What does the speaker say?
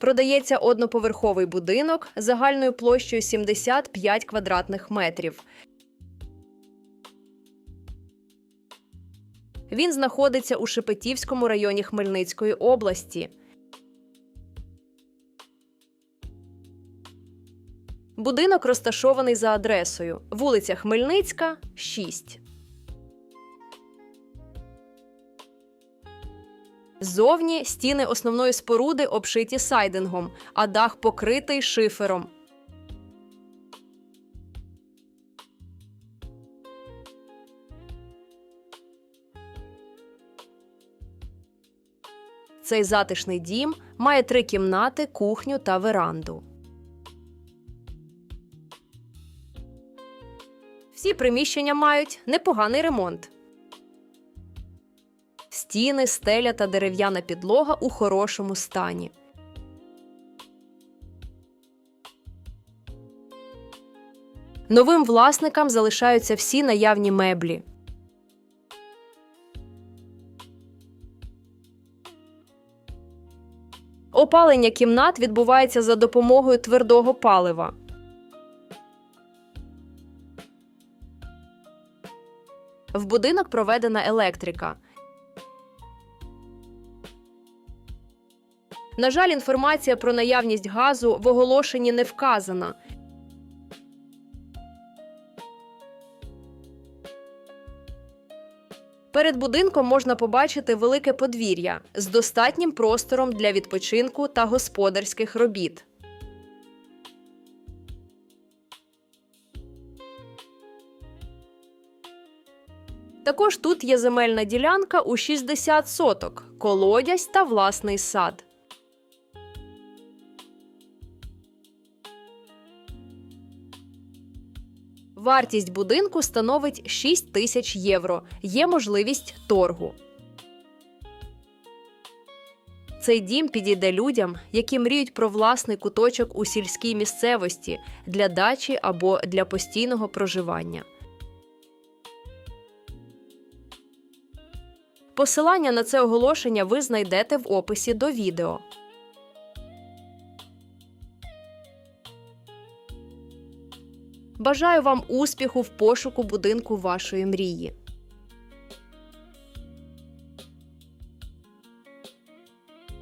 Продається одноповерховий будинок загальною площею 75 квадратних метрів. Він знаходиться у Шепетівському районі Хмельницької області. Будинок розташований за адресою вулиця Хмельницька, 6. Зовні стіни основної споруди обшиті сайдингом, а дах покритий шифером. Цей затишний дім має три кімнати, кухню та веранду. Всі приміщення мають непоганий ремонт. Стіни, стеля та дерев'яна підлога у хорошому стані. Новим власникам залишаються всі наявні меблі. Опалення кімнат відбувається за допомогою твердого палива. В будинок проведена електрика. На жаль, інформація про наявність газу в оголошенні не вказана. Перед будинком можна побачити велике подвір'я з достатнім простором для відпочинку та господарських робіт. Також тут є земельна ділянка у 60 соток, колодязь та власний сад. Вартість будинку становить 6 тисяч євро. Є можливість торгу. Цей дім підійде людям, які мріють про власний куточок у сільській місцевості для дачі або для постійного проживання. Посилання на це оголошення ви знайдете в описі до відео. Бажаю вам успіху в пошуку будинку вашої мрії.